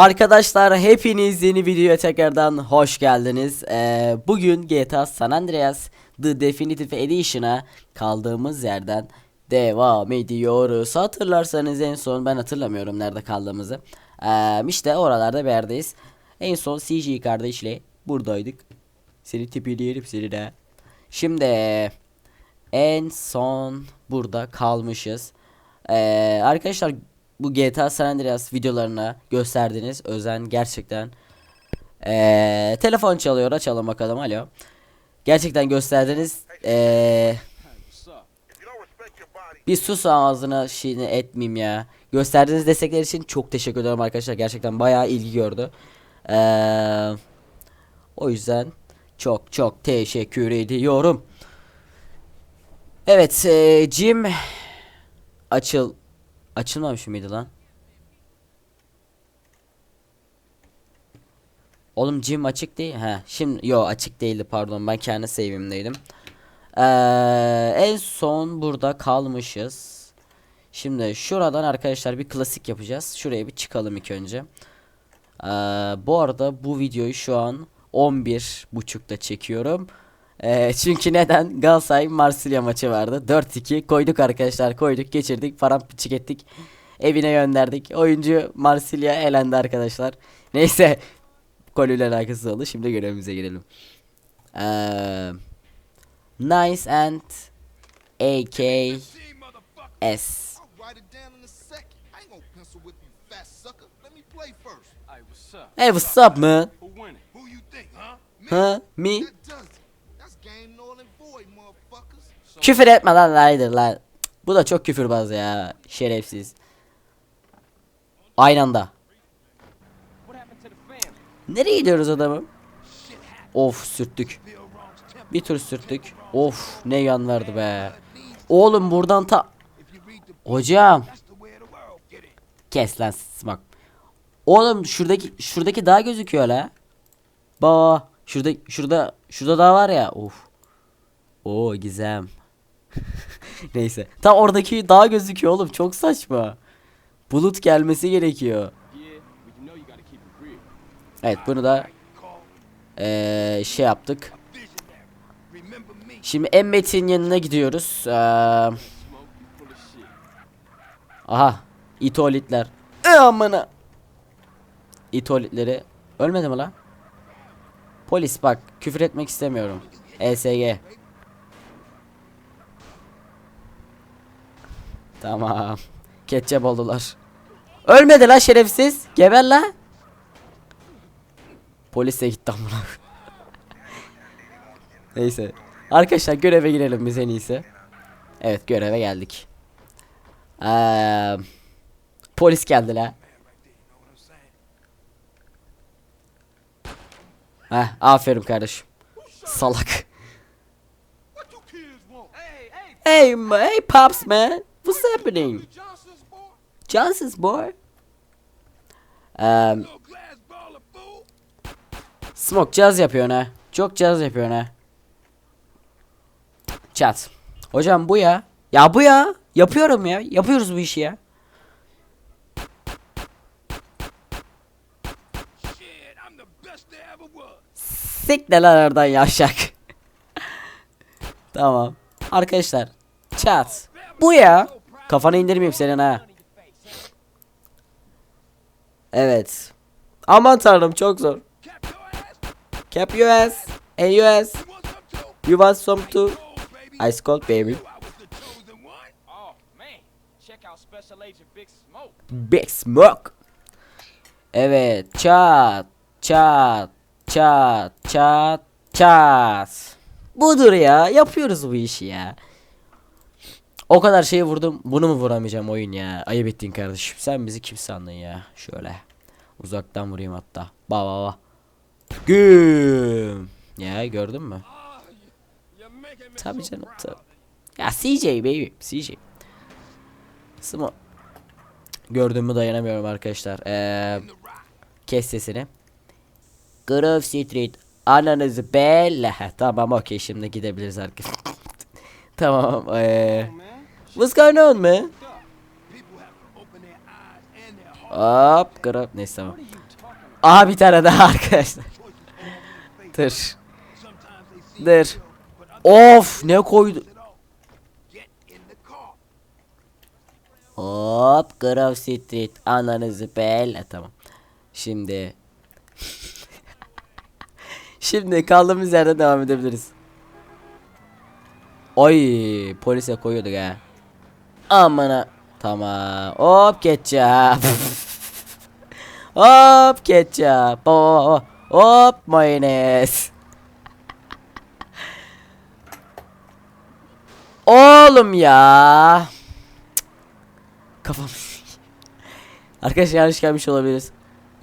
Arkadaşlar hepiniz yeni videoya tekrardan hoş geldiniz. Ee, bugün GTA San Andreas The Definitive Edition'a kaldığımız yerden devam ediyoruz. Hatırlarsanız en son ben hatırlamıyorum nerede kaldığımızı. Ee, işte oralarda bir yerdeyiz. En son CG kardeşle buradaydık. Seni tipini yerim seni de. Şimdi en son burada kalmışız. Ee, arkadaşlar bu GTA San Andreas videolarına gösterdiğiniz özen gerçekten ee, telefon çalıyor açalım bakalım alo. Gerçekten gösterdiğiniz ee, bir sus ağzına şeyini etmeyeyim ya. Gösterdiğiniz destekler için çok teşekkür ederim arkadaşlar. Gerçekten bayağı ilgi gördü. Ee, o yüzden çok çok teşekkür ediyorum. Evet, ee, Jim açıl açılmamış mıydı lan? Oğlum Jim açık değil. He, şimdi yo açık değildi pardon. Ben kendi save'imdeydim. Ee, en son burada kalmışız. Şimdi şuradan arkadaşlar bir klasik yapacağız. Şuraya bir çıkalım ilk önce. Ee, bu arada bu videoyu şu an 11 buçukta çekiyorum. Ee, çünkü neden? Galatasaray Marsilya maçı vardı. 4-2 koyduk arkadaşlar koyduk geçirdik paramparçık ettik. Evine gönderdik. Oyuncu Marsilya elendi arkadaşlar. Neyse konuyla alakası oldu. Şimdi görevimize girelim. Ee, nice and AKS. Hey, what's up? Man? Huh? Me? Küfür etme lan Ryder lan. Bu da çok küfürbaz ya. Şerefsiz. Aynı anda. Nereye gidiyoruz adamım? Of sürttük. Bir tur sürttük. Of ne yan verdi be. Oğlum buradan ta... Hocam. Kes lan smak. Oğlum şuradaki şuradaki dağ gözüküyor la. Ba şurada şurada şurada dağ var ya. Of. Oo gizem. Neyse. Tam oradaki dağ gözüküyor oğlum. Çok saçma. Bulut gelmesi gerekiyor. Evet bunu da eee, şey yaptık. Şimdi Emmet'in yanına gidiyoruz. Shit. aha. İtolitler. E amına. İtolitleri. Ölmedi mi lan? Polis bak küfür etmek istemiyorum. ESG. Tamam. Ketçap oldular. Ölmedi lan şerefsiz. Geber lan. Polis de gitti amına. Neyse. Arkadaşlar göreve girelim biz en iyisi. Evet göreve geldik. Eee polis geldi la. Heh aferin kardeşim. Salak. Hey, hey, Hey ma- hey pops man. What's happening? Johnson's boy? Fool. Smoke caz yapıyor ha. Çok caz yapıyor ha. Chat. Hocam bu ya. Ya bu ya. Yapıyorum ya. Yapıyoruz bu işi ya. Sik oradan yavşak. tamam. Arkadaşlar. Chat. Bu ya. Kafanı indirmeyeyim senin ha. Evet. Aman tanrım çok zor. Cap your ass. And your ass. You want some too? Ice cold baby. Big Smoke. Evet. Çat. Çat. Çat. Çat. Çat. Budur ya. Yapıyoruz bu işi ya. O kadar şeyi vurdum. Bunu mu vuramayacağım oyun ya? Ayıp ettin kardeşim. Sen bizi kim sandın ya? Şöyle. Uzaktan vurayım hatta. Ba ba ba. Güm. Ya gördün mü? Tabii canım. Tabii. Ya CJ baby. CJ. Smo. Gördüğümü dayanamıyorum arkadaşlar. Ee, kes sesini. Grove Street. Ananızı belle. Heh, Tamam okey şimdi gidebiliriz arkadaşlar. tamam. Ee, what's going on man? Hop Grove. Neyse tamam. Aha bir tane daha arkadaşlar. Dur. Dur. Of ne koydu? Hop Grove Street ananızı bel tamam. Şimdi Şimdi kaldığımız yerden devam edebiliriz. Oy polise koyuyorduk ha. Amına tamam. Hop ketçap. Hop ketçap. Oh, Hop mayonez. Oğlum ya. Kafam. Arkadaşlar yanlış gelmiş olabiliriz.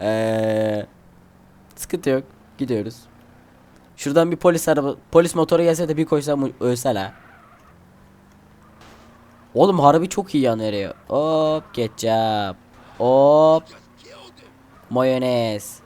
Eee sıkıntı yok. Gidiyoruz. Şuradan bir polis araba, polis motoru gelse de bir koysam ölse la. Oğlum harbi çok iyi yanıyor ya. Hop ketçap. Hop mayonez.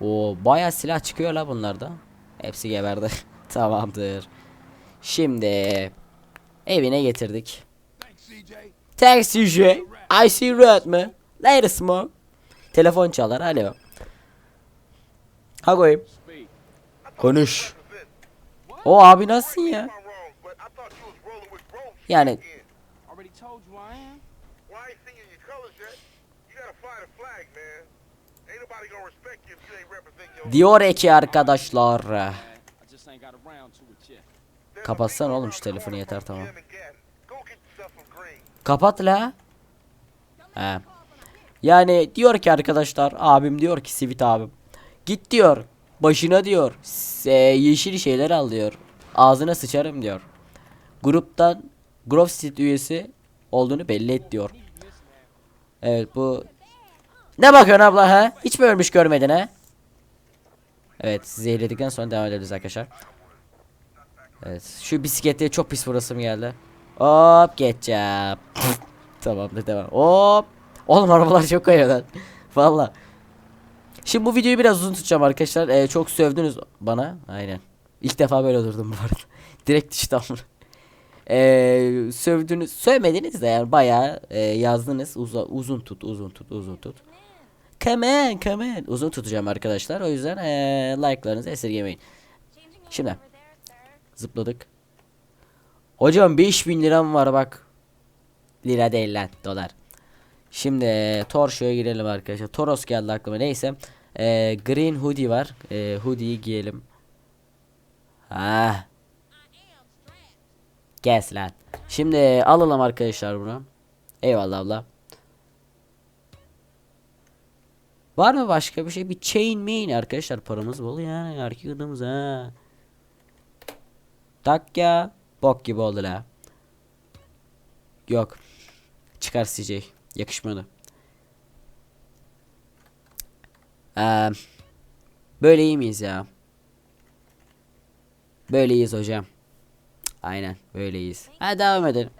O baya silah çıkıyor la bunlarda. Hepsi geberdi. Tamamdır. Şimdi evine getirdik. Taxi J. I see red mi? Later smoke. Telefon çalar. Alo. Ha koyayım. Konuş. O abi nasılsın ya? Yani diyor ki arkadaşlar. People oğlum şu telefonu yeter tamam. Kapat la. He. Yani diyor ki arkadaşlar abim diyor ki Sivit abim. Git diyor. Başına diyor. e, yeşil şeyler al diyor. Ağzına sıçarım diyor. Gruptan Grove Street üyesi olduğunu belli et diyor. Evet bu Ne bakıyorsun abla ha? Hiç mi ölmüş görmedin ha? Evet zehirledikten sonra devam edebiliriz arkadaşlar. Evet şu bisiklete çok pis vurasım geldi. Hop geçeceğim. Tamamdır devam. Hop. Oğlum arabalar çok kayıyor lan. Valla. Şimdi bu videoyu biraz uzun tutacağım arkadaşlar. Ee, çok sövdünüz bana. Aynen. İlk defa böyle durdum bu arada. Direkt işte. Ee, sövdünüz, sövmediniz de yani bayağı e, yazdınız. Uza, uzun tut, uzun tut, uzun tut. Come on, come on. Uzun tutacağım arkadaşlar. O yüzden e, like'larınızı esirgemeyin. Şimdi zıpladık. Hocam 5000 liram var bak. Lira değil lan dolar. Şimdi Torşo'ya girelim arkadaşlar. Toros geldi aklıma neyse. E, green hoodie var. E, hoodie'yi giyelim. Ha. Kes lan. Şimdi e, alalım arkadaşlar bunu. Eyvallah abla. Var mı başka bir şey? Bir chain main arkadaşlar paramız bol yani erkek adamız ha. Tak ya. Bok gibi oldu la. Yok. Çıkar CJ. Yakışmadı. Eee böyle iyi miyiz ya? Böyle iyiyiz hocam. Aynen böyle iyiyiz. Hadi devam edelim.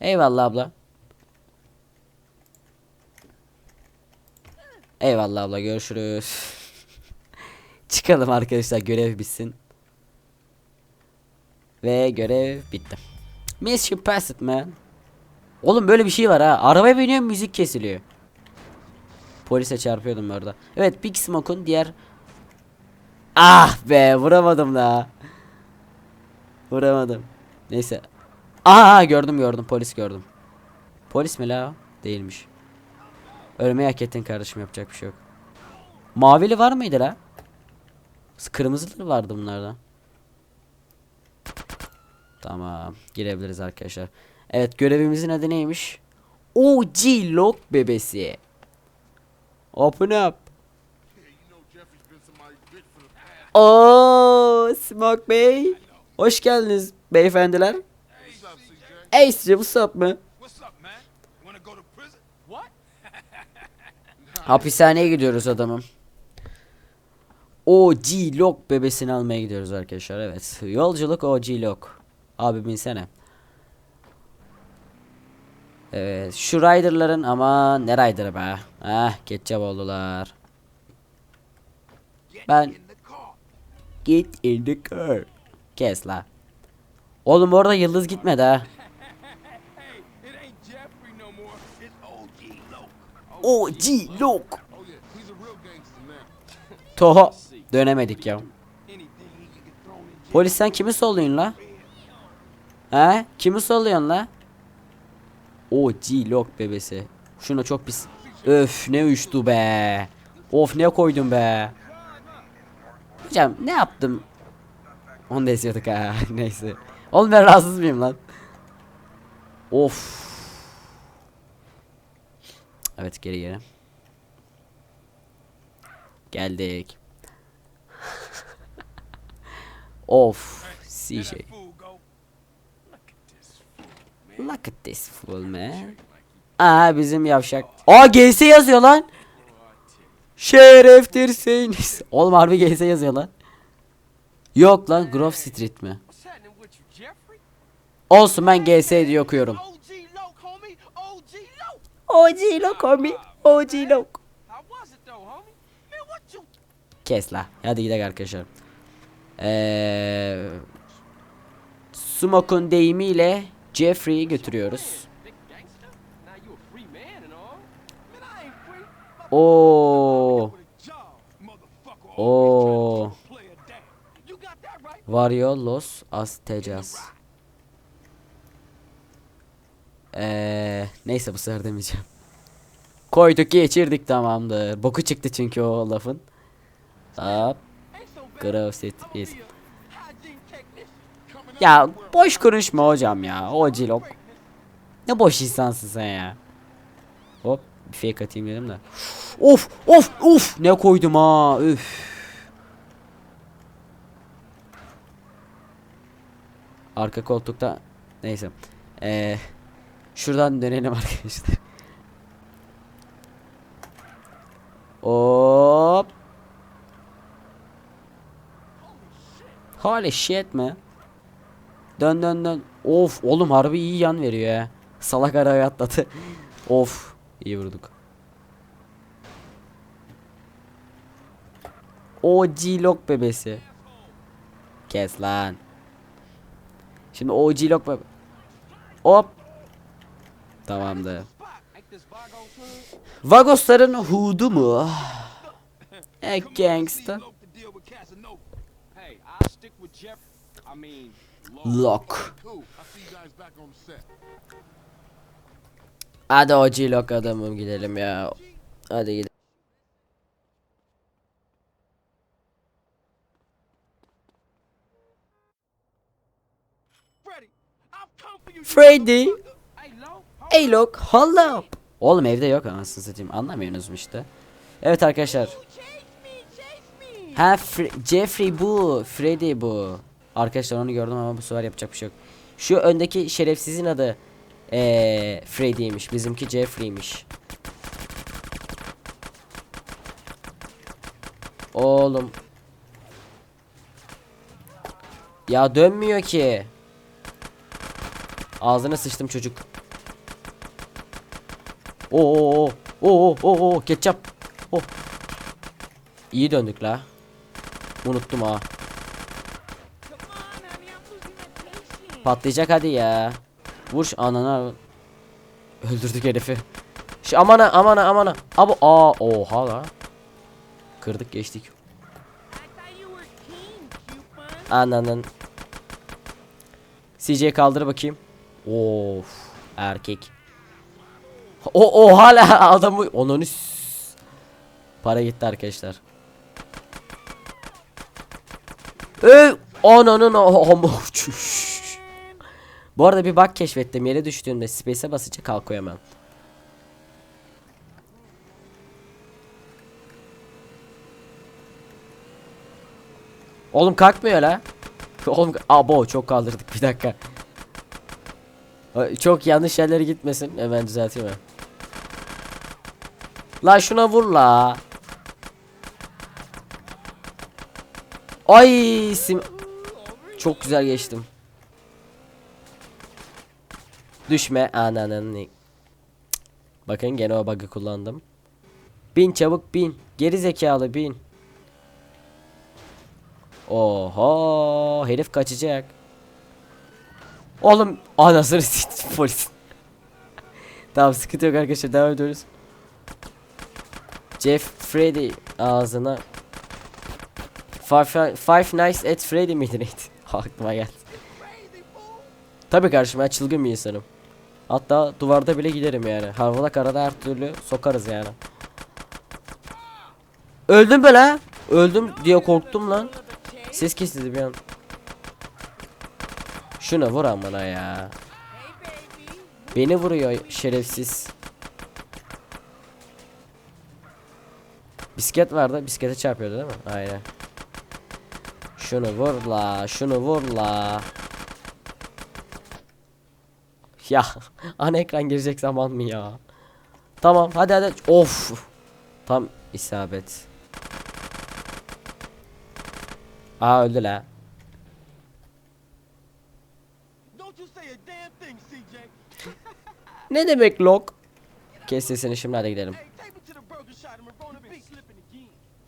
Eyvallah abla. Eyvallah abla görüşürüz. Çıkalım arkadaşlar görev bitsin. Ve görev bitti. Mission passed man. Oğlum böyle bir şey var ha. Arabaya biniyorum müzik kesiliyor. Polise çarpıyordum orada. Evet Big Smoke'un diğer Ah be vuramadım da. Vuramadım. Neyse. Aa gördüm gördüm polis gördüm. Polis mi la? Değilmiş. Ölmeyi hak ettin kardeşim yapacak bir şey yok. Mavili var mıydı la? Kırmızılı vardı bunlardan. Tamam. Girebiliriz arkadaşlar. Evet görevimizin adı neymiş? OG Lock bebesi. Open up. Oo, Smoke Bey. Hoş geldiniz beyefendiler. Size what's up mı? Hapishaneye gidiyoruz adamım. OG Lock bebesini almaya gidiyoruz arkadaşlar evet. Yolculuk OG Lock. Abi binsene. Evet şu riderların ama ne rider'ı be. Ah ketçap oldular. Ben. Get in the car. Kes la. Oğlum orada yıldız gitmedi ha. OG. OG real Toho. Dönemedik ya. Polis sen kimi solluyorsun la? He? Kimi solluyorsun la? O G-Lock bebesi. Şuna çok pis. Öf ne uçtu be. Of ne koydum be. Hocam ne yaptım? Onu da esiyorduk ha. Neyse. Oğlum ben rahatsız mıyım lan? Of. Evet geri geri. Geldik. of. CJ. Look at this fool man. Aa bizim yavşak. Aa GS yazıyor lan. Şereftirsiniz. Oğlum harbi GS yazıyor lan. Yok lan Grove Street mi? What's happening with you, Jeffrey? Olsun ben GS diye okuyorum. OG Loke, homie. OG you Kes la. Hadi gidelim arkadaşlar. Eee Smoke'un deyimiyle Jeffrey'i götürüyoruz. Oo. Oo. Vario Los Aztecas. Eee neyse bu sefer demeyeceğim. Koyduk geçirdik tamamdır. Boku çıktı çünkü o lafın. Hop. Gonna is. Ya boş konuşma hocam ya. O cilok. Ne boş insansın sen ya. Hop bir fake atayım dedim de. Of of of ne koydum ha üf. Arka koltukta neyse. Ee, şuradan dönelim arkadaşlar. Hop. Holy shit mi? Dön dön dön. Of oğlum harbi iyi yan veriyor ya. Salak araya atladı. of iyi vurduk. OG lock bebesi. Kes lan. Şimdi OG lock bebe. Hop. Son? Vagosların hudu mu? E gangsta. Mean, Loke. Lock. Hadi OG lock adamım gidelim ya. Hadi gidelim. Freddy, Look, hold up. Oğlum evde yok anasını satayım. Anlamıyorsunuz mu işte? Evet arkadaşlar. Ha Fre- Jeffrey bu. Freddy bu. Arkadaşlar onu gördüm ama bu sefer yapacak bir şey yok. Şu öndeki şerefsizin adı ee, Freddy'ymiş. Bizimki Jeffrey'miş. Oğlum. Ya dönmüyor ki. Ağzına sıçtım çocuk. Oo oo oo oo oo ketçap. Oh. İyi döndük la. Unuttum ha. Patlayacak hadi ya. Vur anana. Öldürdük herifi. Şu amana amana amana. Abo aa oha la. Kırdık geçtik. Ananın. CJ kaldır bakayım. Of erkek. O o hala adamı onun Para gitti arkadaşlar. Ey ananın ama Bu arada bir bug keşfettim. Yere düştüğümde space'e basınca kalkıyor hemen. Oğlum kalkmıyor la. Oğlum abo çok kaldırdık bir dakika. Çok yanlış yerlere gitmesin. Hemen düzelteyim. La şuna vur la. Ay sim Çok güzel geçtim. Düşme ananın. Bakın gene o bug'ı kullandım. Bin çabuk bin. Geri zekalı bin. Oho herif kaçacak. Oğlum anasını polis. tamam sıkıntı yok arkadaşlar devam ediyoruz. Jeff Freddy ağzına Five, Five Nights at Freddy miydi neydi? Aklıma geldi. Tabii ben çılgın bir insanım. Hatta duvarda bile giderim yani. Havada karada her türlü sokarız yani. Öldüm be la. Öldüm diye korktum lan. Ses kesildi bir an. Şuna vur amına ya. Beni vuruyor şerefsiz. Bisiklet vardı. Bisiklete çarpıyordu değil mi? Aynen. Şunu vur la. Şunu vur la. Ya ana ekran girecek zaman mı ya? Tamam hadi hadi. Of. Tam isabet. Aa öldü la. Ne demek lok? Kes sesini şimdi hadi gidelim.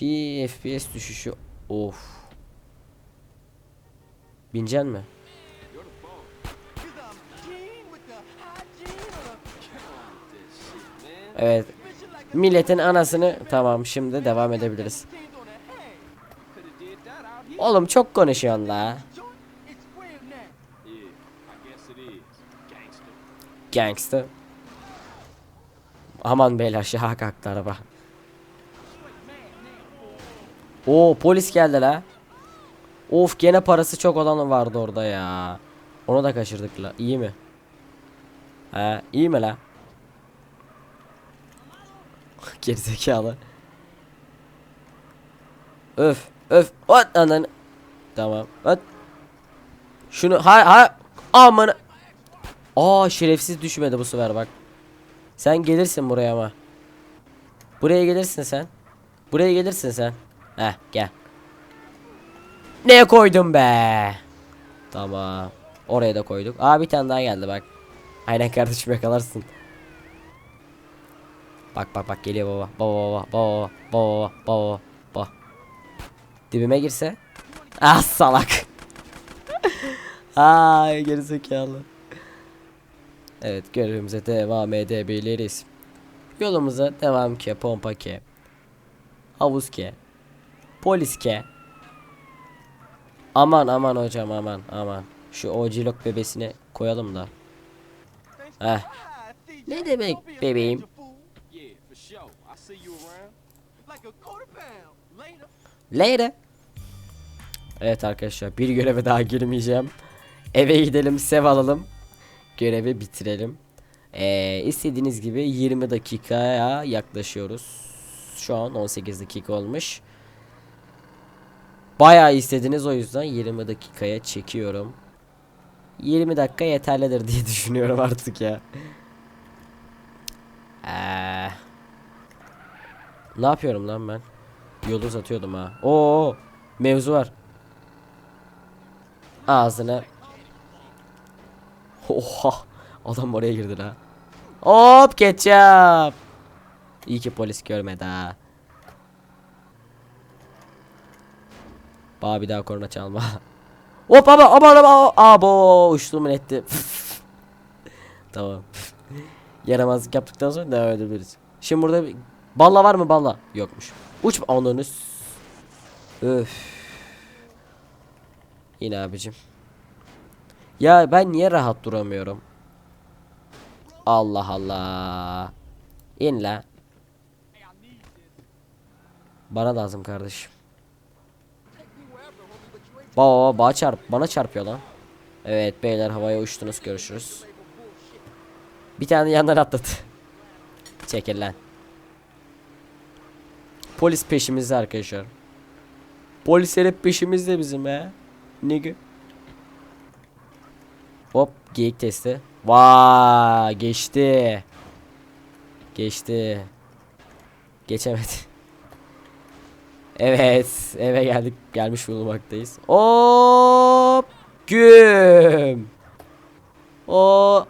Bir FPS düşüşü. Of. Binecek mi? Evet. Milletin anasını tamam şimdi devam edebiliriz. Oğlum çok konuşuyorsun la. Gangster. Aman beyler şaha kalktı araba. Oo polis geldi la. Of gene parası çok olan vardı orada ya. Onu da kaçırdık la. İyi mi? He iyi mi la? Gerizekalı. Öf öf. Ot ananı. Tamam. Ot. Şunu hay hay. Aman. Aa şerefsiz düşmedi bu sefer bak. Sen gelirsin buraya ama. Buraya gelirsin sen. Buraya gelirsin sen. Heh gel. Ne koydum be? Tamam. Oraya da koyduk. Aa bir tane daha geldi bak. Aynen kardeşim yakalarsın. Bak bak bak geliyor baba. Baba baba baba baba baba baba. Dibime girse. Ah salak. Ay gerizekalı. Evet görevimize devam edebiliriz. Yolumuza devam ke, pompa ke, havuz ke, polis ke. Aman aman hocam aman aman. Şu ocilok bebesine koyalım da. Heh. Ne demek bebeğim? Later. Evet arkadaşlar bir göreve daha girmeyeceğim. Eve gidelim sev alalım. Görevi bitirelim. Ee, istediğiniz gibi 20 dakikaya yaklaşıyoruz. Şu an 18 dakika olmuş. Bayağı istediniz o yüzden 20 dakikaya çekiyorum. 20 dakika yeterlidir diye düşünüyorum artık ya. Ee, ne yapıyorum lan ben? Yolu uzatıyordum ha. Oo, mevzu var. Ağzına. Oha, adam oraya girdi la. Hop ketçap. İyi ki polis görmedi ha. Baba bir daha korna çalma. Hop ama aman aman abo uçtuğumun etti. tamam. Yaramazlık yaptıktan sonra devam edebiliriz. Şimdi burada bir... Balla var mı balla? Yokmuş. Uç onun Öf. Yine abicim. Ya ben niye rahat duramıyorum? Allah Allah. İn la. Bana lazım kardeşim. Baba baba çarp bana çarpıyor lan. Evet beyler havaya uçtunuz görüşürüz. Bir tane yandan atladı. Çekil lan. Polis peşimizde arkadaşlar. Polisler hep peşimizde bizim he. Nigga. Hop geyik testi. Vay geçti. Geçti. Geçemedi. Evet eve geldik gelmiş bulunmaktayız. Hop güm. O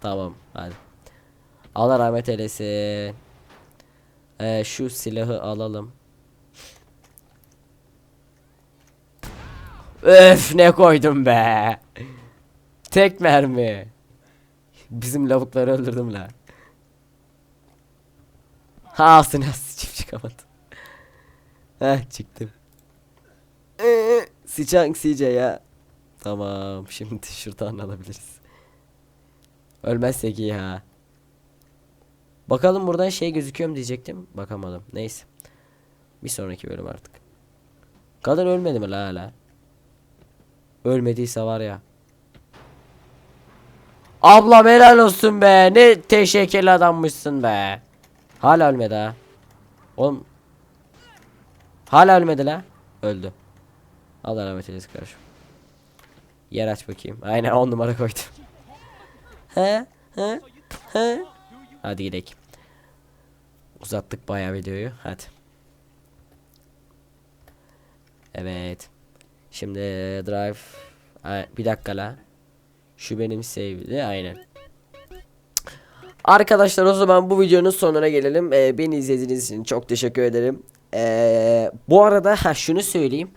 tamam hadi. Allah rahmet eylesin. Ee, şu silahı alalım. Öf ne koydum be. Tek mermi. Bizim lavukları öldürdüm la. Ha ağzına sıçıp çıkamadım. Heh çıktım. Sıçan CJ ya. Tamam şimdi şuradan alabiliriz. Ölmezsek iyi ha. Bakalım buradan şey gözüküyor mu diyecektim. Bakamadım. Neyse. Bir sonraki bölüm artık. Kadın ölmedi mi la hala? Ölmediyse var ya. Ablam helal olsun be. Ne teşekkürli adammışsın be. Hala ölmedi ha. Oğlum. Hala ölmedi la. Öldü. Allah rahmet eylesin kardeşim. Yer aç bakayım. Aynen 10 numara koydum. He? He? He? Hadi gidelim. Uzattık bayağı videoyu. Hadi. Evet. Şimdi drive. Bir dakika la. Şu benim save'di. Aynen. Arkadaşlar o zaman bu videonun sonuna gelelim. Ee, beni izlediğiniz için çok teşekkür ederim. Ee, bu arada ha şunu söyleyeyim.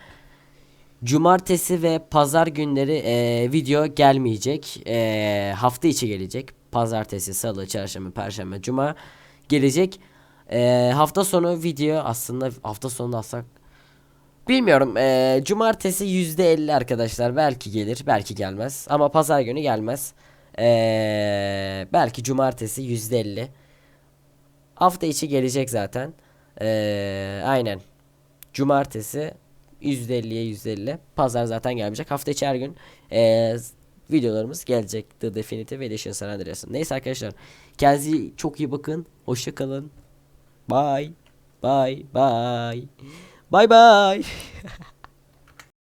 Cumartesi ve pazar günleri ee, video gelmeyecek. Ee, hafta içi gelecek. Pazartesi, salı, çarşamba, perşembe, cuma gelecek. Ee, hafta sonu video aslında hafta sonu alsak Bilmiyorum. eee, cumartesi %50 arkadaşlar. Belki gelir, belki gelmez. Ama pazar günü gelmez. Eee, belki cumartesi %50. Hafta içi gelecek zaten. Eee, aynen. Cumartesi %50'ye %50. Pazar zaten gelmeyecek. Hafta içi her gün eee, videolarımız gelecek. The Definitive Edition San Andreas'ın. Neyse arkadaşlar. Kendinize çok iyi bakın. Hoşça kalın. Bye. Bye. Bye. Bye bye.